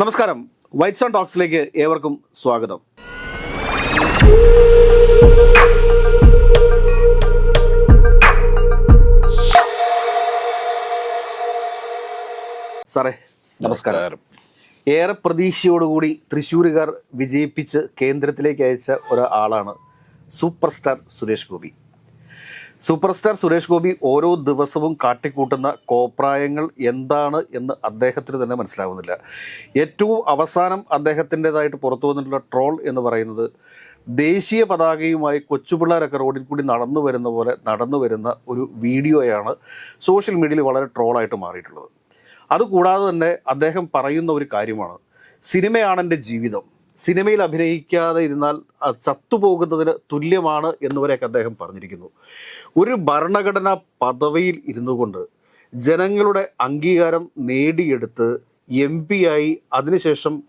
നമസ്കാരം. Whites on ടോക്സിലേക്ക് ഏവർക്കും സ്വാഗതം. സാറേ നമസ്കാരം. ഏറെ പ്രതീക്ഷയോടുകൂടി തൃശ്ശൂരുകാർ വിജയിപ്പിച്ച് കേന്ദ്രത്തിലേക്ക് അയച്ച ഒരാളാണ് super star Suresh Gopi. Super star Suresh Gopi ഓരോ ദിവസവും കാട്ടിക്കൂട്ടുന്ന കോപ്രായങ്ങൾ എന്താണ് എന്ന് അദ്ദേഹത്തിന് തന്നെ മനസ്സിലാവുന്നില്ല. ഏറ്റവും അവസാനം അദ്ദേഹത്തിന്റെതായിട്ട് പുറത്തു വന്നിട്ടുള്ള ട്രോൾ എന്ന് പറയുന്നത് ദേശീയ പതാകയുമായി കൊച്ചുപിള്ളേരൊക്കെ റോഡിൽ കൂടി നടന്നു വരുന്ന പോലെ നടന്നു വരുന്ന ഒരു വീഡിയോയാണ് സോഷ്യൽ മീഡിയയിൽ വളരെ ട്രോളായിട്ട് മാറിയിട്ടുള്ളത്. അതുകൂടാതെ തന്നെ അദ്ദേഹം പറയുന്ന ഒരു കാര്യമാണ് സിനിമയാണ് എന്റെ ജീവിതം. സിനിമയിൽ അഭിനയിക്കാതെ ഇരുന്നാൽ ചത്തുപോകുന്നതിന് തുല്യമാണ് എന്നുവരെയൊക്കെ അദ്ദേഹം പറഞ്ഞിരിക്കുന്നു. ഒരു ഭരണഘടനാ പദവിയിൽ ഇരുന്നു കൊണ്ട് ജനങ്ങളുടെ അംഗീകാരം നേടിയെടുത്ത് എം പി ആയി അതിനുശേഷം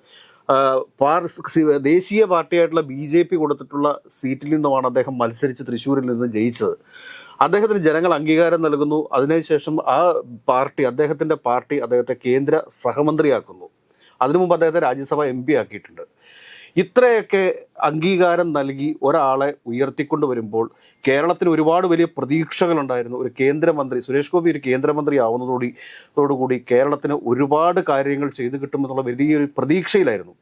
ദേശീയ പാർട്ടിയായിട്ടുള്ള ബി ജെ പി കൊടുത്തിട്ടുള്ള സീറ്റിൽ നിന്നുമാണ് അദ്ദേഹം മത്സരിച്ച് തൃശ്ശൂരിൽ നിന്ന് ജയിച്ചത്. അദ്ദേഹത്തിന് ജനങ്ങൾ അംഗീകാരം നൽകുന്നു. അതിനുശേഷം ആ പാർട്ടി അദ്ദേഹത്തിന്റെ പാർട്ടി അദ്ദേഹത്തെ കേന്ദ്ര സഹമന്ത്രിയാക്കുന്നു. അതിനു മുമ്പ് അദ്ദേഹത്തെ രാജ്യസഭ എം പി ആക്കിയിട്ടുണ്ട്. ഇത്രയൊക്കെ അംഗീകാരം നൽകി ഒരാളെ ഉയർത്തിക്കൊണ്ട് വരുമ്പോൾ കേരളത്തിന് ഒരുപാട് വലിയ പ്രതീക്ഷകളുണ്ടായിരുന്നു. ഒരു കേന്ദ്രമന്ത്രി സുരേഷ് ഗോപി ഒരു കേന്ദ്രമന്ത്രി ആവുന്നതോടി കൂടി കേരളത്തിന് ഒരുപാട് കാര്യങ്ങൾ ചെയ്തു കിട്ടുമെന്നുള്ള വലിയൊരു പ്രതീക്ഷയിലായിരുന്നു.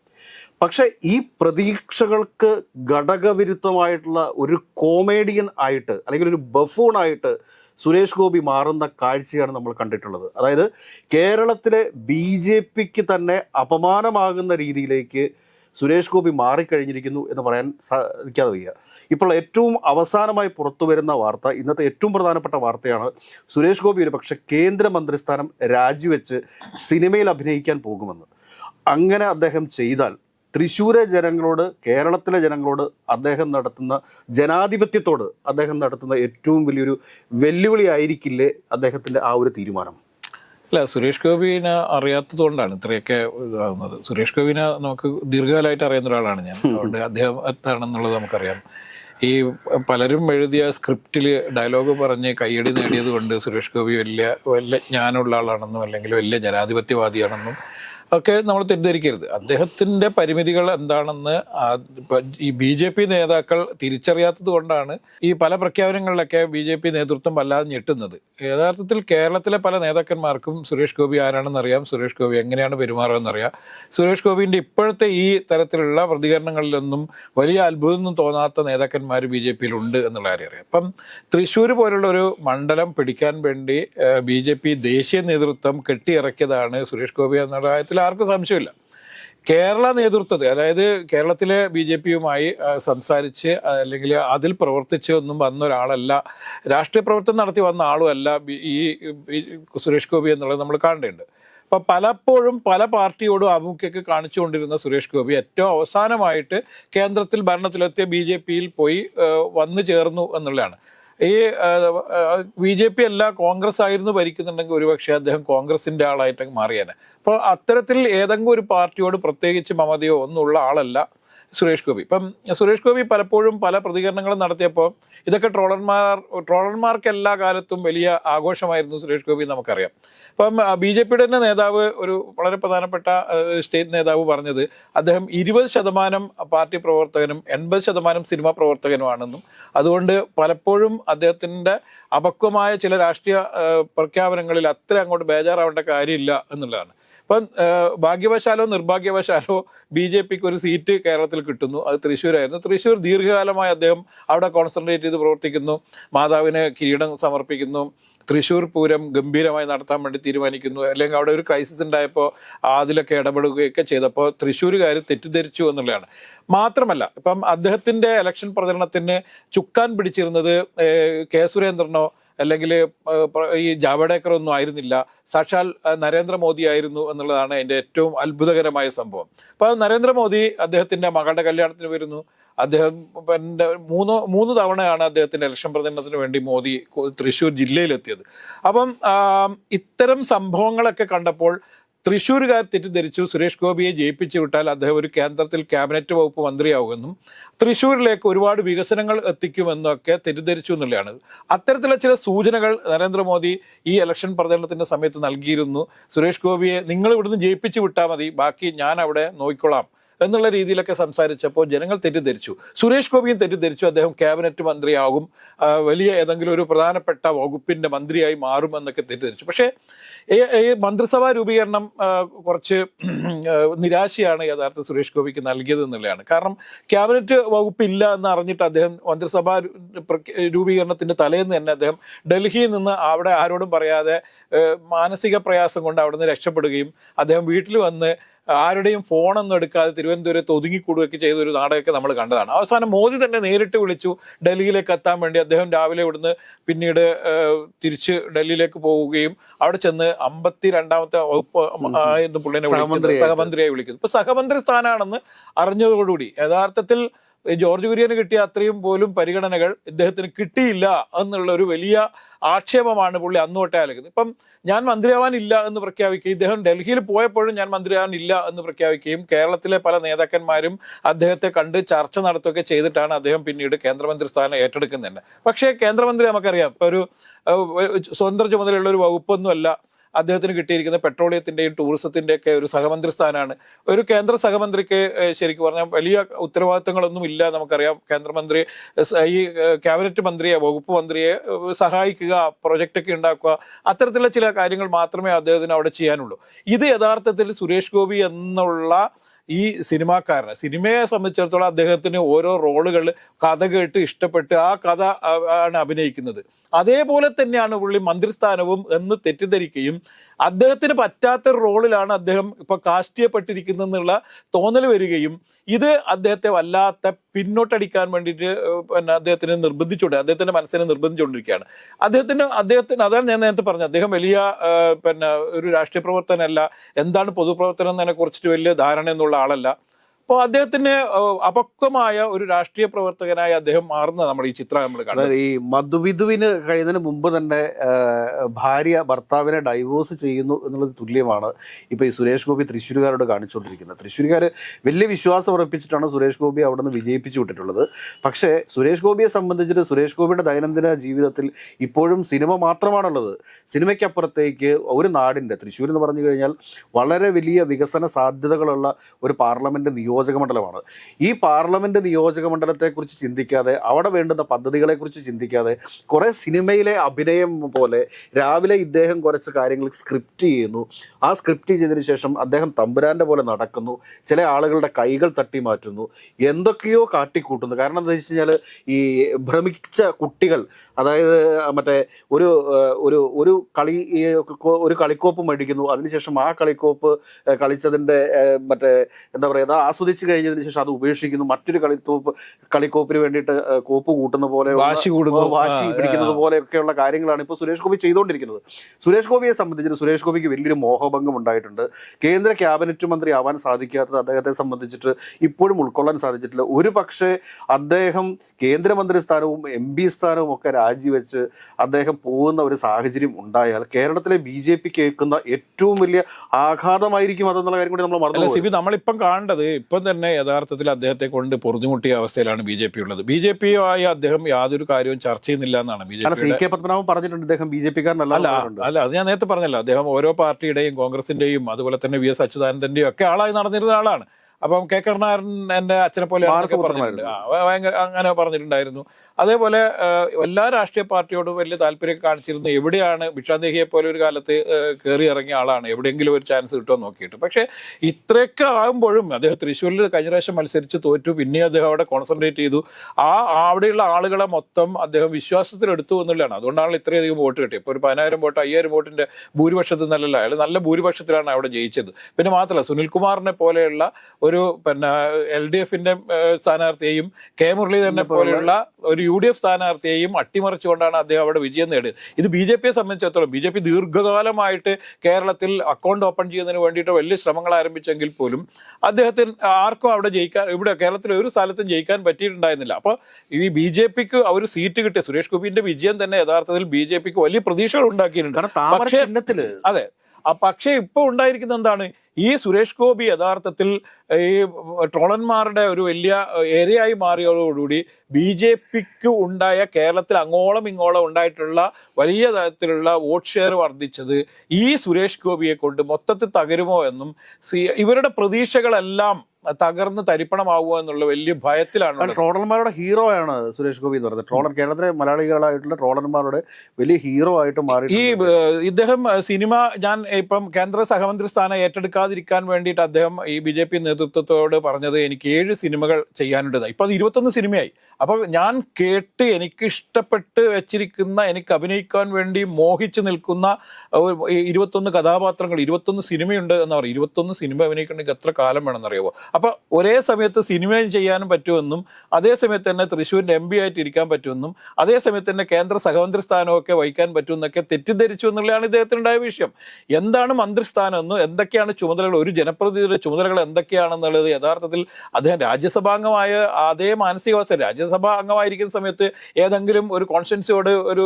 പക്ഷേ ഈ പ്രതീക്ഷകൾക്ക് ഘടകവിരുദ്ധമായിട്ടുള്ള ഒരു കോമേഡിയൻ ആയിട്ട് അല്ലെങ്കിൽ ഒരു ബഫോൺ ആയിട്ട് സുരേഷ് ഗോപി മാറുന്ന കാഴ്ചയാണ് നമ്മൾ കണ്ടിട്ടുള്ളത്. അതായത് കേരളത്തിലെ ബി തന്നെ അപമാനമാകുന്ന രീതിയിലേക്ക് സുരേഷ് ഗോപി മാറിക്കഴിഞ്ഞിരിക്കുന്നു എന്ന് പറയാൻ സാധിക്കാതെ വയ്യ. ഇപ്പോൾ ഏറ്റവും അവസാനമായി പുറത്തു വരുന്ന വാർത്ത ഇന്നത്തെ ഏറ്റവും പ്രധാനപ്പെട്ട വാർത്തയാണ് സുരേഷ് ഗോപി ഒരു പക്ഷേ കേന്ദ്രമന്ത്രിസ്ഥാനം രാജിവെച്ച് സിനിമയിൽ അഭിനയിക്കാൻ പോകുമെന്ന്. അങ്ങനെ അദ്ദേഹം ചെയ്താൽ തൃശ്ശൂരെ ജനങ്ങളോട് കേരളത്തിലെ ജനങ്ങളോട് അദ്ദേഹം നടത്തുന്ന ജനാധിപത്യത്തോട് അദ്ദേഹം നടത്തുന്ന ഏറ്റവും വലിയൊരു വെല്ലുവിളി ആയിരിക്കില്ലേ അദ്ദേഹത്തിന്റെ ആ ഒരു തീരുമാനം? അല്ല സുരേഷ് ഗോപിനെ അറിയാത്തത് കൊണ്ടാണ് ഇത്രയൊക്കെ ഇതാകുന്നത് സുരേഷ് ഗോപിനെ നമുക്ക് ദീർഘകാലമായിട്ട് അറിയുന്ന ഒരാളാണ് ഞാൻ. അതുകൊണ്ട് അദ്ദേഹം എത്താണെന്നുള്ളത് നമുക്കറിയാം. ഈ പലരും എഴുതിയ സ്ക്രിപ്റ്റിൽ ഡയലോഗ് പറഞ്ഞ് കയ്യടി നേടിയത് കൊണ്ട് സുരേഷ് ഗോപി വലിയ വലിയ ജ്ഞാനമുള്ള ആളാണെന്നും അല്ലെങ്കിൽ വലിയ ജനാധിപത്യവാദിയാണെന്നും ഒക്കെ നമ്മൾ തെറ്റിദ്ധരിക്കരുത്. അദ്ദേഹത്തിന്റെ പരിമിതികൾ എന്താണെന്ന് ഈ ബി ജെ പി നേതാക്കൾ തിരിച്ചറിയാത്തത് കൊണ്ടാണ് ഈ പല പ്രഖ്യാപനങ്ങളിലൊക്കെ ബി ജെ പി നേതൃത്വം വല്ലാതെ ഞെട്ടുന്നത്. യഥാർത്ഥത്തിൽ കേരളത്തിലെ പല നേതാക്കന്മാർക്കും സുരേഷ് ഗോപി ആരാണെന്ന് അറിയാം. സുരേഷ് ഗോപി എങ്ങനെയാണ് പെരുമാറുക അറിയാം. സുരേഷ് ഗോപിന്റെ ഇപ്പോഴത്തെ ഈ തരത്തിലുള്ള പ്രതികരണങ്ങളിലൊന്നും വലിയ അത്ഭുതമൊന്നും തോന്നാത്ത നേതാക്കന്മാർ ബി ജെ പിയിലുണ്ട് എന്നുള്ള കാര്യം അറിയാം. അപ്പം തൃശ്ശൂർ പോലുള്ള ഒരു മണ്ഡലം പിടിക്കാൻ വേണ്ടി ബി ജെ പി ദേശീയ നേതൃത്വം കെട്ടിയിറക്കിയതാണ് സുരേഷ് ഗോപി എന്നുള്ള കാര്യത്തിൽ ആർക്കും സംശയമില്ല. കേരള നേതൃത്വത്തെ അതായത് കേരളത്തിലെ ബി ജെ പിയുമായി സംസാരിച്ച് അല്ലെങ്കിൽ അതിൽ പ്രവർത്തിച്ച് ഒന്നും വന്ന ഒരാളല്ല. രാഷ്ട്രീയ പ്രവർത്തനം നടത്തി വന്ന ആളുമല്ല ഈ സുരേഷ് ഗോപി എന്നുള്ളത് നമ്മൾ കാണേണ്ടതുണ്ട്. അപ്പം പലപ്പോഴും പല പാർട്ടിയോടും ആഭിമുഖ്യമൊക്കെ കാണിച്ചുകൊണ്ടിരുന്ന സുരേഷ് ഗോപി ഏറ്റവും അവസാനമായിട്ട് കേന്ദ്രത്തിൽ ഭരണത്തിലെത്തിയ ബി ജെ പിയിൽ പോയി വന്നു ചേർന്നു എന്നുള്ളതാണ്. ഈ ബി ജെ പി അല്ല കോൺഗ്രസ് ആയിരുന്നു ഭരിക്കുന്നുണ്ടെങ്കിൽ ഒരുപക്ഷെ അദ്ദേഹം കോൺഗ്രസിന്റെ ആളായിട്ടങ്ങ് മാറിയേനെ. അപ്പോൾ അത്തരത്തിൽ ഏതെങ്കിലും ഒരു പാർട്ടിയോട് പ്രത്യേകിച്ച് മമതയോ ഒന്നുള്ള ആളല്ല. സുരേഷ് ഗോപി. ഇപ്പം സുരേഷ് ഗോപി പലപ്പോഴും പല പ്രതികരണങ്ങളും നടത്തിയപ്പോൾ ഇതൊക്കെ ട്രോളർമാർ ട്രോളർമാർക്ക് എല്ലാ കാലത്തും വലിയ ആഘോഷമായിരുന്നു സുരേഷ് ഗോപി നമുക്കറിയാം. അപ്പം ബി ജെ പിയുടെ തന്നെ നേതാവ് ഒരു വളരെ പ്രധാനപ്പെട്ട സ്റ്റേറ്റ് നേതാവ് പറഞ്ഞത് അദ്ദേഹം ഇരുപത് ശതമാനം പാർട്ടി പ്രവർത്തകനും എൺപത് ശതമാനം സിനിമാ പ്രവർത്തകനുമാണെന്നും അതുകൊണ്ട് പലപ്പോഴും അദ്ദേഹത്തിന്റെ അപക്വമായ ചില രാഷ്ട്രീയ പ്രഖ്യാപനങ്ങളിൽ അത്ര അങ്ങോട്ട് ബേജാറാവേണ്ട കാര്യമില്ല എന്നുള്ളതാണ്. ഏഹ്, ഭാഗ്യവശാലോ നിർഭാഗ്യവശാലോ ബി ജെ പിക്ക് ഒരു സീറ്റ് കേരളത്തിൽ കിട്ടുന്നു. അത് തൃശ്ശൂരായിരുന്നു. തൃശ്ശൂർ ദീർഘകാലമായി അദ്ദേഹം അവിടെ കോൺസെൻട്രേറ്റ് ചെയ്ത് പ്രവർത്തിക്കുന്നു. മാതാവിന് കിരീടം സമർപ്പിക്കുന്നു. തൃശ്ശൂർ പൂരം ഗംഭീരമായി നടത്താൻ വേണ്ടി തീരുമാനിക്കുന്നു. അല്ലെങ്കിൽ അവിടെ ഒരു ക്രൈസിസ് ഉണ്ടായപ്പോൾ അതിലൊക്കെ ഇടപെടുകയൊക്കെ ചെയ്തപ്പോൾ തൃശ്ശൂരുകാർ തെറ്റിദ്ധരിച്ചു എന്നുള്ളതാണ്. മാത്രമല്ല ഇപ്പം അദ്ദേഹത്തിന്റെ ഇലക്ഷൻ പ്രചരണത്തിന് ചുക്കാൻ പിടിച്ചിരുന്നത് കെ സുരേന്ദ്രനോ അല്ലെങ്കിൽ ഈ ജാവഡേക്കർ ഒന്നും ആയിരുന്നില്ല. സാക്ഷാൽ നരേന്ദ്രമോദി ആയിരുന്നു എന്നുള്ളതാണ് എന്റെ ഏറ്റവും അത്ഭുതകരമായ സംഭവം. അപ്പോൾ നരേന്ദ്രമോദി അദ്ദേഹത്തിന്റെ മകളുടെ കല്യാണത്തിന് വരുന്നു. അദ്ദേഹം എന്റെ മൂന്ന് മൂന്ന് തവണയാണ് അദ്ദേഹത്തിന്റെ ഇലക്ഷൻ പ്രചരണത്തിന് വേണ്ടി മോദി തൃശ്ശൂർ ജില്ലയിലെത്തിയത്. അപ്പം ഇത്തരം സംഭവങ്ങളൊക്കെ കണ്ടപ്പോൾ തൃശ്ശൂരുകാർ തെറ്റിദ്ധരിച്ചു. സുരേഷ് ഗോപിയെ ജയിപ്പിച്ചു വിട്ടാൽ അദ്ദേഹം ഒരു കേന്ദ്രത്തിൽ ക്യാബിനറ്റ് വകുപ്പ് മന്ത്രിയാവുമെന്നും തൃശ്ശൂരിലേക്ക് ഒരുപാട് വികസനങ്ങൾ എത്തിക്കുമെന്നൊക്കെ തെറ്റിദ്ധരിച്ചു എന്നുള്ളതാണ്. അത്തരത്തിലുള്ള ചില സൂചനകൾ നരേന്ദ്രമോദി ഈ ഇലക്ഷൻ പ്രചരണത്തിന്റെ സമയത്ത് നൽകിയിരുന്നു. സുരേഷ് ഗോപിയെ നിങ്ങൾ ഇവിടുന്ന് ജയിപ്പിച്ചു വിട്ടാൽ മതി. ബാക്കി ഞാൻ അവിടെ നോക്കിക്കൊള്ളാം എന്നുള്ള രീതിയിലൊക്കെ സംസാരിച്ചപ്പോൾ ജനങ്ങൾ തെറ്റിദ്ധരിച്ചു. സുരേഷ് ഗോപിയും തെറ്റിദ്ധരിച്ചു. അദ്ദേഹം ക്യാബിനറ്റ് മന്ത്രിയാകും. വലിയ ഏതെങ്കിലും ഒരു പ്രധാനപ്പെട്ട വകുപ്പിന്റെ മന്ത്രിയായി മാറുമെന്നൊക്കെ തെറ്റിദ്ധരിച്ചു. പക്ഷേ ഈ മന്ത്രിസഭാ രൂപീകരണം കുറച്ച് നിരാശയാണ് യഥാർത്ഥ സുരേഷ് ഗോപിക്ക് നൽകിയത് എന്നുള്ളതാണ്. കാരണം ക്യാബിനറ്റ് വകുപ്പ് ഇല്ല എന്ന് അറിഞ്ഞിട്ട് അദ്ദേഹം മന്ത്രിസഭാ രൂപീകരണത്തിന്റെ തലേന്ന് തന്നെ അദ്ദേഹം ഡൽഹിയിൽ നിന്ന് അവിടെ ആരോടും പറയാതെ മാനസിക പ്രയാസം കൊണ്ട് അവിടെ നിന്ന് രക്ഷപ്പെടുകയും അദ്ദേഹം വീട്ടിൽ വന്ന് ആരുടെയും ഫോണൊന്നും എടുക്കാതെ തിരുവനന്തപുരത്ത് ഒതുങ്ങിക്കൂടുകയൊക്കെ ചെയ്ത ഒരു നാടകമൊക്കെ നമ്മൾ കണ്ടതാണ്. അവസാനം മോദി തന്നെ നേരിട്ട് വിളിച്ചു ഡൽഹിയിലേക്ക് എത്താൻ വേണ്ടി. അദ്ദേഹം രാവിലെ ഇവിടുന്ന് പിന്നീട് തിരിച്ച് ഡൽഹിയിലേക്ക് പോവുകയും അവിടെ ചെന്ന് അമ്പത്തി രണ്ടാമത്തെ വകുപ്പ് എന്ന് പുള്ളിനെ വിളിക്കുന്നത് സഹമന്ത്രിയായി വിളിക്കുന്നു. ഇപ്പൊ സഹമന്ത്രി സ്ഥാനാണെന്ന് അറിഞ്ഞതോടുകൂടി യഥാർത്ഥത്തിൽ ജോർജ് കുര്യന് കിട്ടിയ അത്രയും പോലും പരിഗണനകൾ ഇദ്ദേഹത്തിന് കിട്ടിയില്ല എന്നുള്ള ഒരു വലിയ ആക്ഷേപമാണ് പുള്ളി അന്ന് തൊട്ടേ അലക്കുന്നത്. ഇപ്പം ഞാൻ മന്ത്രിയാവാനില്ല എന്ന് പ്രഖ്യാപിക്കുകയും ഇദ്ദേഹം ഡൽഹിയിൽ പോയപ്പോഴും ഞാൻ മന്ത്രിയാവാനില്ല എന്ന് പ്രഖ്യാപിക്കുകയും കേരളത്തിലെ പല നേതാക്കന്മാരും അദ്ദേഹത്തെ കണ്ട് ചർച്ച നടത്തുകയൊക്കെ ചെയ്തിട്ടാണ് അദ്ദേഹം പിന്നീട് കേന്ദ്രമന്ത്രി സ്ഥാനം ഏറ്റെടുക്കുന്നത് തന്നെ പക്ഷേ കേന്ദ്രമന്ത്രി നമുക്കറിയാം ഇപ്പൊ ഒരു സ്വതന്ത്ര ചുമതലയുള്ള ഒരു വകുപ്പൊന്നുമല്ല. അദ്ദേഹത്തിന് കിട്ടിയിരിക്കുന്ന പെട്രോളിയത്തിന്റെയും ടൂറിസത്തിന്റെയൊക്കെ ഒരു സഹമന്ത്രി സ്ഥാനമാണ് ഒരു കേന്ദ്ര സഹമന്ത്രിക്ക് ശരിക്കും പറഞ്ഞാൽ വലിയ ഉത്തരവാദിത്തങ്ങളൊന്നും ഇല്ല നമുക്കറിയാം. കേന്ദ്രമന്ത്രി ഈ ക്യാബിനറ്റ് മന്ത്രിയെ വകുപ്പ് മന്ത്രിയെ സഹായിക്കുക പ്രൊജക്റ്റൊക്കെ ഉണ്ടാക്കുക അത്തരത്തിലുള്ള ചില കാര്യങ്ങൾ മാത്രമേ അദ്ദേഹത്തിന് അവിടെ ചെയ്യാനുള്ളൂ. ഇത് യഥാർത്ഥത്തിൽ സുരേഷ് ഗോപി എന്നുള്ള ഈ സിനിമാക്കാരന് സിനിമയെ സംബന്ധിച്ചിടത്തോളം അദ്ദേഹത്തിന് ഓരോ റോളുകൾ കഥ കേട്ട് ഇഷ്ടപ്പെട്ട് ആ കഥ ആണ് അഭിനയിക്കുന്നത്. അതേപോലെ തന്നെയാണ് പുള്ളി മന്ത്രിസ്ഥാനവും എന്ന് തെറ്റിദ്ധരിക്കുകയും അദ്ദേഹത്തിന് പറ്റാത്ത റോളിലാണ് അദ്ദേഹം ഇപ്പൊ കാസ്റ്റ് ചെയ്യപ്പെട്ടിരിക്കുന്നതെന്നുള്ള തോന്നൽ വരികയും ഇത് അദ്ദേഹത്തെ വല്ലാത്ത പിന്നോട്ടടിക്കാൻ വേണ്ടിയിട്ട് പിന്നെ അദ്ദേഹത്തിന് നിർബന്ധിച്ചുകൊണ്ട് അദ്ദേഹത്തിന്റെ മനസ്സിനെ നിർബന്ധിച്ചുകൊണ്ടിരിക്കുകയാണ്. അദ്ദേഹത്തിന് അദ്ദേഹത്തിന് അതാണ് ഞാൻ നേരത്തെ പറഞ്ഞത്. അദ്ദേഹം വലിയ പിന്നെ ഒരു രാഷ്ട്രീയ പ്രവർത്തനമല്ല. എന്താണ് പൊതുപ്രവർത്തനം എന്നതിനെ കുറിച്ചിട്ട് വലിയ ധാരണ എന്നുള്ള ആളല്ല. അപ്പോൾ അദ്ദേഹത്തിന് അപക്വമായ ഒരു രാഷ്ട്രീയ പ്രവർത്തകനായി അദ്ദേഹം മാറുന്ന നമ്മൾ ഈ ചിത്രം നമ്മൾ കണ്ടത്. ഈ മധുവിധുവിന് കഴിയുന്നതിന് മുമ്പ് തന്നെ ഭാര്യ ഭർത്താവിനെ ഡൈവോഴ്സ് ചെയ്യുന്നു എന്നുള്ളത് തുല്യമാണ് ഇപ്പൊ ഈ സുരേഷ് ഗോപി തൃശ്ശൂരുകാരോട് കാണിച്ചുകൊണ്ടിരിക്കുന്നത്. തൃശ്ശൂരുകാർ വലിയ വിശ്വാസം ഉറപ്പിച്ചിട്ടാണ് സുരേഷ് ഗോപി അവിടെ നിന്ന് വിജയിപ്പിച്ചു വിട്ടിട്ടുള്ളത്. പക്ഷേ സുരേഷ് ഗോപിയെ സംബന്ധിച്ചിട്ട് സുരേഷ് ഗോപിയുടെ ദൈനംദിന ജീവിതത്തിൽ ഇപ്പോഴും സിനിമ മാത്രമാണുള്ളത്. സിനിമയ്ക്കപ്പുറത്തേക്ക് ഒരു നാടിന്റെ തൃശ്ശൂർ എന്ന് പറഞ്ഞു കഴിഞ്ഞാൽ വളരെ വലിയ വികസന സാധ്യതകളുള്ള ഒരു പാർലമെന്റ് നിയോജക മണ്ഡലമാണ് ഈ പാർലമെന്റ് നിയോജക മണ്ഡലത്തെക്കുറിച്ച് ചിന്തിക്കാതെ അവിടെ വേണ്ടുന്ന പദ്ധതികളെക്കുറിച്ച് ചിന്തിക്കാതെ കുറേ സിനിമയിലെ അഭിനയം പോലെ രാവിലെ ഇദ്ദേഹം കുറച്ച് കാര്യങ്ങൾ സ്ക്രിപ്റ്റ് ചെയ്യുന്നു. ആ സ്ക്രിപ്റ്റ് ചെയ്തതിന് ശേഷം അദ്ദേഹം തമ്പുരാന്റെ പോലെ നടക്കുന്നു. ചില ആളുകളുടെ കൈകൾ തട്ടി മാറ്റുന്നു. എന്തൊക്കെയോ കാട്ടിക്കൂട്ടുന്നു. കാരണം എന്താ വെച്ച് കഴിഞ്ഞാൽ ഈ ഭ്രമിച്ച കുട്ടികൾ അതായത് മറ്റേ ഒരു ഒരു ഒരു കളി ഒരു കളിക്കോപ്പ് മേടിക്കുന്നു. അതിനുശേഷം ആ കളിക്കോപ്പ് കളിച്ചതിന്റെ മറ്റേ എന്താ പറയുക അത് ആസ്വദിച്ച് കഴിഞ്ഞതിന് ശേഷം അത് ഉപേക്ഷിക്കുന്നു. മറ്റൊരു കളിത്തോപ്പ് കളിക്കോപ്പിന് വേണ്ടിയിട്ട് കോപ്പ് കൂട്ടുന്ന പോലെ വാശി കൂടുന്നു. വാശി പിടിക്കുന്നത് പോലെയൊക്കെയുള്ള കാര്യങ്ങളാണ് ഇപ്പോൾ സുരേഷ് ഗോപി ചെയ്തുകൊണ്ടിരിക്കുന്നത്. സുരേഷ് ഗോപിയെ സംബന്ധിച്ചിട്ട് സുരേഷ് ഗോപിക്ക് വലിയൊരു മോഹഭംഗം ഉണ്ടായിട്ടുണ്ട്. കേന്ദ്ര ക്യാബിനറ്റ് മന്ത്രി ആവാൻ സാധിക്കാത്തത് അദ്ദേഹത്തെ സംബന്ധിച്ചിട്ട് ഇപ്പോഴും ഉൾക്കൊള്ളാൻ സാധിച്ചിട്ടില്ല. ഒരു പക്ഷേ അദ്ദേഹം കേന്ദ്രമന്ത്രി സ്ഥാനവും എം പി സ്ഥാനവും ഒക്കെ രാജിവെച്ച് അദ്ദേഹം പോകുന്ന ഒരു സാഹചര്യം ഉണ്ടായാൽ കേരളത്തിലെ ബി ജെ പി കേൾക്കുന്ന ഏറ്റവും വലിയ ആഘാതമായിരിക്കും അതെന്നുള്ള കാര്യം കൂടി നമ്മൾ മറന്നു സിബി നമ്മളിപ്പം കാണേണ്ടത് ഇപ്പം തന്നെ യഥാർത്ഥത്തിൽ അദ്ദേഹത്തെ കൊണ്ട് പൊറുതിമുട്ടിയ അവസ്ഥയിലാണ് ബി ജെ പി ഉള്ളത്. ബി ജെ പിയുമായി അദ്ദേഹം യാതൊരു കാര്യവും ചർച്ച ചെയ്യുന്നില്ല എന്നാണ് B J P K Padmanabhan പറഞ്ഞിട്ടുണ്ട് അദ്ദേഹം ബി ജെ പിക്കാരനല്ല അല്ല അല്ല അത് ഞാൻ നേരത്തെ പറഞ്ഞല്ലോ അദ്ദേഹം ഓരോ പാർട്ടിയുടെയും കോൺഗ്രസിന്റെയും അതുപോലെ തന്നെ വി എസ് അച്യുതാനന്ദന്റെയും ഒക്കെ ആളായി നടന്നിരുന്ന ആളാണ്. അപ്പം കെ. കരുണാകരൻ എന്റെ അച്ഛനെ പോലെ അങ്ങനെ പറഞ്ഞിട്ടുണ്ടായിരുന്നു. അതേപോലെ എല്ലാ രാഷ്ട്രീയ പാർട്ടിയോടും വലിയ താല്പര്യം കാണിച്ചിരുന്നു. എവിടെയാണ് ഭിക്ഷാന്തേഹിയെ പോലെ ഒരു കാലത്ത് കയറി ഇറങ്ങിയ ആളാണ്. എവിടെയെങ്കിലും ഒരു ചാൻസ് കിട്ടുമോ നോക്കിയിട്ട്. പക്ഷേ ഇത്രയൊക്കെ ആകുമ്പോഴും അദ്ദേഹം തൃശ്ശൂരിൽ കഴിഞ്ഞ പ്രാവശ്യം മത്സരിച്ച് തോറ്റു. പിന്നെ അദ്ദേഹം അവിടെ കോൺസെൻട്രേറ്റ് ചെയ്തു. ആ അവിടെയുള്ള ആളുകളെ മൊത്തം അദ്ദേഹം വിശ്വാസത്തിലെടുത്തു എന്നുള്ളതാണ്. അതുകൊണ്ടാണ് ഇത്രയധികം വോട്ട് കിട്ടിയത്. ഇപ്പോൾ ഒരു പതിനായിരം വോട്ട് അയ്യായിരം വോട്ടിന്റെ ഭൂരിപക്ഷത്തിൽ നിന്നല്ല. അയാൾ നല്ല ഭൂരിപക്ഷത്തിലാണ് അവിടെ ജയിച്ചത്. പിന്നെ മാത്രമല്ല സുനിൽകുമാറിനെ പോലെയുള്ള ഒരു പിന്നെ എൽ ഡി എഫിന്റെ സ്ഥാനാർത്ഥിയെയും കെ മുരളീധരനെ പോലെയുള്ള ഒരു യു ഡി എഫ് സ്ഥാനാർത്ഥിയെയും അട്ടിമറിച്ചുകൊണ്ടാണ് അദ്ദേഹം അവിടെ വിജയം നേടിയത്. ഇത് ബി ജെ പിയെ സംബന്ധിച്ചിടത്തോളം ബി ജെ പി ദീർഘകാലമായിട്ട് കേരളത്തിൽ അക്കൗണ്ട് ഓപ്പൺ ചെയ്യുന്നതിന് വേണ്ടിയിട്ട് വലിയ ശ്രമങ്ങൾ ആരംഭിച്ചെങ്കിൽ പോലും അദ്ദേഹത്തിന് ആർക്കും അവിടെ ജയിക്കാൻ ഇവിടെ കേരളത്തിൽ ഒരു സ്ഥലത്തും ജയിക്കാൻ പറ്റിയിട്ടുണ്ടായിരുന്നില്ല. അപ്പോൾ ഈ ബി ജെ പിക്ക് ഒരു സീറ്റ് കിട്ടിയ സുരേഷ് ഗോപിന്റെ വിജയം തന്നെ യഥാർത്ഥത്തിൽ ബി ജെ പിക്ക് വലിയ പ്രതീക്ഷകൾ ഉണ്ടാക്കിയിട്ടുണ്ട്. പക്ഷേ- അതെ. പക്ഷേ ഇപ്പൊ ഉണ്ടായിരിക്കുന്ന എന്താണ്? ഈ സുരേഷ് ഗോപി യഥാർത്ഥത്തിൽ ഈ ട്രോളന്മാരുടെ ഒരു വലിയ ഏരിയയായി മാറിയതോടുകൂടി ബി ജെ പിക്ക് ഉണ്ടായ കേരളത്തിൽ അങ്ങോളം ഇങ്ങോളം ഉണ്ടായിട്ടുള്ള വലിയ തരത്തിലുള്ള വോട്ട് ഷെയർ വർദ്ധിച്ചത് ഈ സുരേഷ് ഗോപിയെ കൊണ്ട് മൊത്തത്തിൽ തകരുമോ എന്നും ഇവരുടെ പ്രതീക്ഷകളെല്ലാം തകർന്ന് തരിപ്പണമാവുക എന്നുള്ള വലിയ ഭയത്തിലാണ് ട്രോളർമാരുടെ ഹീറോ ആണ് സുരേഷ് ഗോപി എന്ന് പറയുന്നത്. ട്രോളർ കേരളത്തിലെ മലയാളികളായിട്ടുള്ള ട്രോളർമാരുടെ വലിയ ഹീറോ ആയിട്ട് മാറി ഈ ഇദ്ദേഹം സിനിമ ഞാൻ ഇപ്പം കേന്ദ്ര സഹമന്ത്രി സ്ഥാനം ഏറ്റെടുക്കാതിരിക്കാൻ വേണ്ടിയിട്ട് അദ്ദേഹം ഈ ബി ജെ പി നേതൃത്വത്തോട് പറഞ്ഞത് എനിക്ക് ഏഴ് സിനിമകൾ ചെയ്യാനുണ്ട് ഇപ്പൊ അത് ഇരുപത്തൊന്ന് സിനിമയായി. അപ്പൊ ഞാൻ കേട്ട് എനിക്ക് ഇഷ്ടപ്പെട്ട് വെച്ചിരിക്കുന്ന എനിക്ക് അഭിനയിക്കാൻ വേണ്ടി മോഹിച്ചു നിൽക്കുന്ന ഇരുപത്തൊന്ന് കഥാപാത്രങ്ങൾ ഇരുപത്തൊന്ന് സിനിമയുണ്ട് എന്ന് പറയും. ഇരുപത്തൊന്ന് സിനിമ അഭിനയിക്കണമെങ്കിൽ എത്ര കാലം വേണമെന്നറിയാമോ അപ്പൊ ഒരേ സമയത്ത് സിനിമയും ചെയ്യാനും പറ്റുമെന്നും അതേ സമയത്ത് തന്നെ തൃശ്ശൂരിന്റെ എം പി ആയിട്ട് ഇരിക്കാൻ പറ്റുമെന്നും അതേ സമയത്ത് തന്നെ കേന്ദ്ര സഹമന്ത്രി സ്ഥാനമൊക്കെ വഹിക്കാൻ പറ്റുമെന്നൊക്കെ തെറ്റിദ്ധരിച്ചു എന്നുള്ളതാണ് ഇദ്ദേഹത്തിനുണ്ടായ വിഷയം. എന്താണ് മന്ത്രിസ്ഥാനം എന്നും എന്തൊക്കെയാണ് ചുമതലകൾ ഒരു ജനപ്രതിനിധിയുടെ ചുമതലകൾ എന്തൊക്കെയാണെന്നുള്ളത് യഥാർത്ഥത്തിൽ അദ്ദേഹം രാജ്യസഭാംഗമായ അതേ മാനസികാവസ്ഥ രാജ്യസഭാ അംഗമായിരിക്കുന്ന സമയത്ത് ഏതെങ്കിലും ഒരു കോൺഷ്യൻസിയോട് ഒരു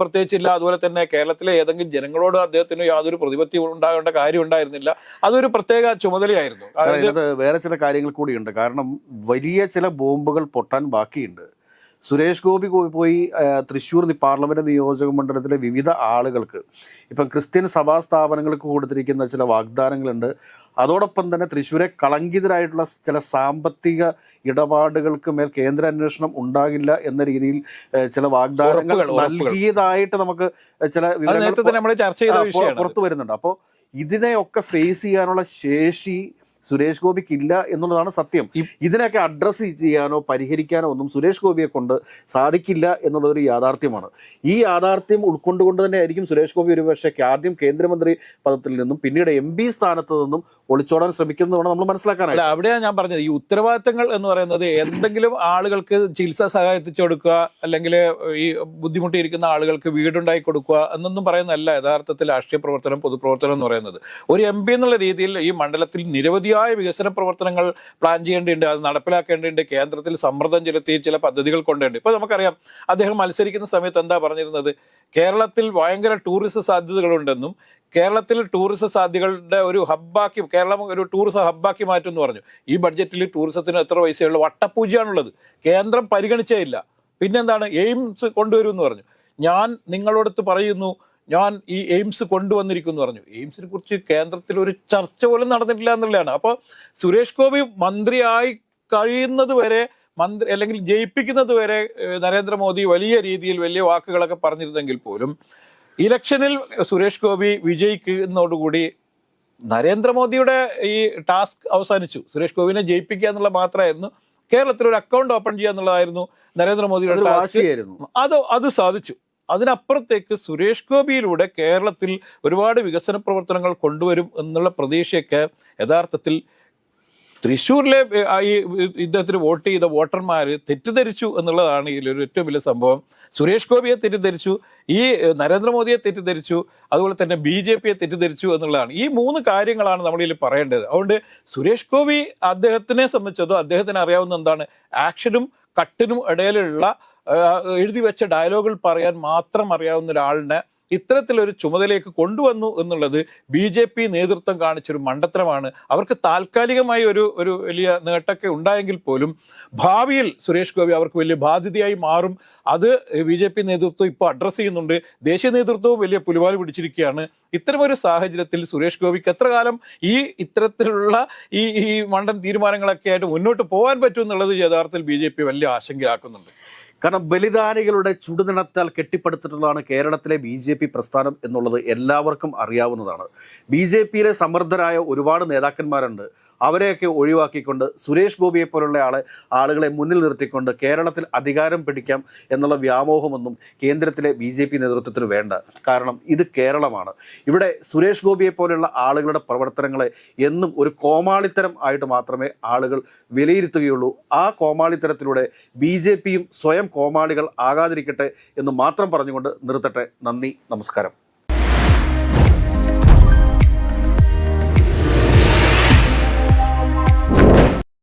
പ്രത്യേകിച്ചില്ല അതുപോലെ തന്നെ കേരളത്തിലെ ഏതെങ്കിലും ജനങ്ങളോട് അദ്ദേഹത്തിന് യാതൊരു പ്രതിപത്തി ഉണ്ടാകേണ്ട കാര്യം ഉണ്ടായിരുന്നില്ല. അതൊരു പ്രത്യേക ചുമതലയായിരുന്നു. വേറെ ചില കാര്യങ്ങൾ കൂടിയുണ്ട്. കാരണം വലിയ ചില ബോംബുകൾ പൊട്ടാൻ ബാക്കിയുണ്ട്. സുരേഷ് ഗോപി പോയി- തൃശ്ശൂർ പാർലമെന്റ് പാർലമെന്റ് നിയോജക മണ്ഡലത്തിലെ വിവിധ ആളുകൾക്ക് ഇപ്പം ക്രിസ്ത്യൻ സഭാ സ്ഥാപനങ്ങൾക്ക് കൊടുത്തിരിക്കുന്ന ചില വാഗ്ദാനങ്ങളുണ്ട്. അതോടൊപ്പം തന്നെ തൃശ്ശൂരെ കളങ്കിതരായിട്ടുള്ള ചില സാമ്പത്തിക ഇടപാടുകൾക്ക് മേൽ കേന്ദ്ര അന്വേഷണം ഉണ്ടാകില്ല എന്ന രീതിയിൽ ചില വാഗ്ദാനങ്ങൾ. നൽകിയതായിട്ട് നമുക്ക് ചില വിവരങ്ങൾ പുറത്തു വരുന്നുണ്ട്. അപ്പോൾ ഇതിനെയൊക്കെ ഫേസ് ചെയ്യാനുള്ള ശേഷി സുരേഷ് ഗോപിക്ക് ഇല്ല എന്നുള്ളതാണ് സത്യം. ഇതിനൊക്കെ അഡ്രസ്സ് ചെയ്യാനോ പരിഹരിക്കാനോ ഒന്നും സുരേഷ് ഗോപിയെ കൊണ്ട് സാധിക്കില്ല എന്നുള്ളതൊരു യാഥാർത്ഥ്യമാണ്. ഈ യാഥാർത്ഥ്യം ഉൾക്കൊണ്ടുകൊണ്ട് തന്നെ ആയിരിക്കും സുരേഷ് ഗോപി ഒരു പക്ഷേ ആദ്യം കേന്ദ്രമന്ത്രി പദത്തിൽ നിന്നും പിന്നീട് എം പി സ്ഥാനത്ത് നിന്നും ഒളിച്ചോടാൻ ശ്രമിക്കുന്നതാണ് നമ്മൾ മനസ്സിലാക്കാനായിട്ട്. അവിടെയാണ് ഞാൻ പറഞ്ഞത്. ഈ ഉത്തരവാദിത്തങ്ങൾ എന്ന് പറയുന്നത് എന്തെങ്കിലും ആളുകൾക്ക് ചികിത്സാ സഹായത്തിച്ചു കൊടുക്കുക അല്ലെങ്കിൽ ഈ ബുദ്ധിമുട്ടിയിരിക്കുന്ന ആളുകൾക്ക് വീടുണ്ടായി കൊടുക്കുക എന്നൊന്നും പറയുന്നതല്ല യഥാർത്ഥത്തിൽ രാഷ്ട്രീയ പ്രവർത്തനം പൊതുപ്രവർത്തനം എന്ന് പറയുന്നത്. ഒരു എം പി എന്നുള്ള രീതിയിൽ ഈ മണ്ഡലത്തിൽ നിരവധിയായ വികസന പ്രവർത്തനങ്ങൾ പ്ലാൻ ചെയ്യേണ്ടതുണ്ട് അത് നടപ്പിലാക്കേണ്ടതുണ്ട് കേന്ദ്രത്തിൽ സമ്മർദ്ദം ചെലുത്തി ചില പദ്ധതികൾ കൊണ്ടുണ്ട് ഇപ്പൊ നമുക്കറിയാം അദ്ദേഹം മത്സരിക്കുന്ന സമയത്ത് എന്താ പറഞ്ഞിരുന്നത്? കേരളത്തിൽ ഭയങ്കര ടൂറിസ്റ്റ് സാധ്യതകളുണ്ടെന്നും കേരളത്തിൽ ടൂറിസ്റ്റ് സാധ്യതകളുടെ ഒരു ഹബ്ബാക്കി കേരളം ഒരു ടൂറിസം ഹബ്ബാക്കി മാറ്റും എന്ന് പറഞ്ഞു. ഈ ബഡ്ജറ്റിൽ ടൂറിസത്തിന് എത്ര പൈസയുള്ള? വട്ടപ്പൂജയാണുള്ളത് കേന്ദ്രം പരിഗണിച്ചേ ഇല്ല. പിന്നെന്താണ്? എയിംസ് കൊണ്ടുവരും എന്ന് പറഞ്ഞു. ഞാൻ നിങ്ങളോടത്ത് പറയുന്നു ഞാൻ ഈ എയിംസ് കൊണ്ടുവന്നിരിക്കുന്നു പറഞ്ഞു. എയിംസിനെ കുറിച്ച് കേന്ദ്രത്തിൽ ഒരു ചർച്ച പോലും നടന്നിട്ടില്ല എന്നുള്ളതാണ്. അപ്പോൾ സുരേഷ് ഗോപി മന്ത്രിയായി കഴിയുന്നത് വരെ മന്ത്രി അല്ലെങ്കിൽ ജയിപ്പിക്കുന്നത് വരെ നരേന്ദ്രമോദി വലിയ രീതിയിൽ വലിയ വാക്കുകളൊക്കെ പറഞ്ഞിരുന്നെങ്കിൽ പോലും ഇലക്ഷനിൽ സുരേഷ് ഗോപി വിജയിക്കുന്നതോടുകൂടി നരേന്ദ്രമോദിയുടെ ഈ ടാസ്ക് അവസാനിച്ചു. സുരേഷ് ഗോപിനെ ജയിപ്പിക്കുക എന്നുള്ള മാത്രമായിരുന്നു. കേരളത്തിൽ ഒരു അക്കൗണ്ട് ഓപ്പൺ ചെയ്യുക എന്നുള്ളതായിരുന്നു നരേന്ദ്രമോദിയുടെ ടാസ്ക്. ആയിരുന്നു അത് അത് സാധിച്ചു. അതിനപ്പുറത്തേക്ക് സുരേഷ് ഗോപിയിലൂടെ കേരളത്തിൽ ഒരുപാട് വികസന പ്രവർത്തനങ്ങൾ കൊണ്ടുവരും എന്നുള്ള പ്രതീക്ഷയൊക്കെ യഥാർത്ഥത്തിൽ തൃശ്ശൂരിലെ ഈ ഇദ്ദേഹത്തിന് വോട്ട് ചെയ്ത വോട്ടർമാർ തെറ്റിദ്ധരിച്ചു എന്നുള്ളതാണ് ഇതിലൊരു ഏറ്റവും വലിയ സംഭവം. സുരേഷ് ഗോപിയെ തെറ്റിദ്ധരിച്ചു ഈ നരേന്ദ്രമോദിയെ തെറ്റിദ്ധരിച്ചു അതുപോലെ തന്നെ ബി ജെ പിയെ തെറ്റിദ്ധരിച്ചു എന്നുള്ളതാണ്. ഈ മൂന്ന് കാര്യങ്ങളാണ് നമ്മളിൽ പറയേണ്ടത്. അതുകൊണ്ട് സുരേഷ് ഗോപി അദ്ദേഹത്തിനെ സംബന്ധിച്ചതോ അദ്ദേഹത്തിന് അറിയാവുന്ന എന്താണ്? ആക്ഷനും കട്ടിനും ഇടയിലുള്ള എഴുതി വെച്ച ഡയലോഗുകൾ പറയാൻ മാത്രം അറിയാവുന്ന ഒരാളിനെ ഇത്തരത്തിലൊരു ചുമതലയൊക്കെ കൊണ്ടുവന്നു എന്നുള്ളത് ബി ജെ പി നേതൃത്വം കാണിച്ചൊരു മണ്ടത്തരമാണ്. അവർക്ക് താൽക്കാലികമായി ഒരു ഒരു വലിയ നേട്ടമൊക്കെ ഉണ്ടായെങ്കിൽ പോലും ഭാവിയിൽ സുരേഷ് ഗോപി അവർക്ക് വലിയ ബാധ്യതയായി മാറും. അത് ബി ജെ പി നേതൃത്വം ഇപ്പോൾ അഡ്രസ്സ് ചെയ്യുന്നുണ്ട്. ദേശീയ നേതൃത്വവും വലിയ പുലിവാൽ പിടിച്ചിരിക്കുകയാണ്. ഇത്തരമൊരു സാഹചര്യത്തിൽ സുരേഷ് ഗോപിക്ക് എത്ര കാലം ഈ ഇത്തരത്തിലുള്ള ഈ ഈ മണ്ടൻ തീരുമാനങ്ങളൊക്കെ ആയിട്ട് മുന്നോട്ട് പോകാൻ പറ്റും എന്നുള്ളത് യഥാർത്ഥത്തിൽ ബി വലിയ ആശങ്കയാക്കുന്നുണ്ട്. കാരണം ബലിദാനികളുടെ ചുടുനിണത്താൽ കെട്ടിപ്പടുത്തിട്ടുള്ളതാണ് കേരളത്തിലെ ബി ജെ പി പ്രസ്ഥാനം എന്നുള്ളത് എല്ലാവർക്കും അറിയാവുന്നതാണ്. ബി ജെ പിയിലെ സമർത്ഥരായ ഒരുപാട് നേതാക്കന്മാരുണ്ട്. അവരെയൊക്കെ ഒഴിവാക്കിക്കൊണ്ട് സുരേഷ് ഗോപിയെ പോലുള്ള ആളെ ആളുകളെ മുന്നിൽ നിർത്തിക്കൊണ്ട് കേരളത്തിൽ അധികാരം പിടിക്കാം എന്നുള്ള വ്യാമോഹമൊന്നും കേന്ദ്രത്തിലെ ബി ജെ പി നേതൃത്വത്തിന് വേണ്ട. കാരണം ഇത് കേരളമാണ്. ഇവിടെ സുരേഷ് ഗോപിയെ പോലെയുള്ള ആളുകളുടെ പ്രവർത്തനങ്ങളെ എന്നും ഒരു കോമാളിത്തരം ആയിട്ട് മാത്രമേ ആളുകൾ വിലയിരുത്തുകയുള്ളൂ. ആ കോമാളിത്തരത്തിലൂടെ ബി ജെ പിയും സ്വയം കോമാളികൾ ആകാതിരിക്കട്ടെ എന്ന് മാത്രം പറഞ്ഞുകൊണ്ട് നിർത്തട്ടെ. നന്ദി. നമസ്കാരം.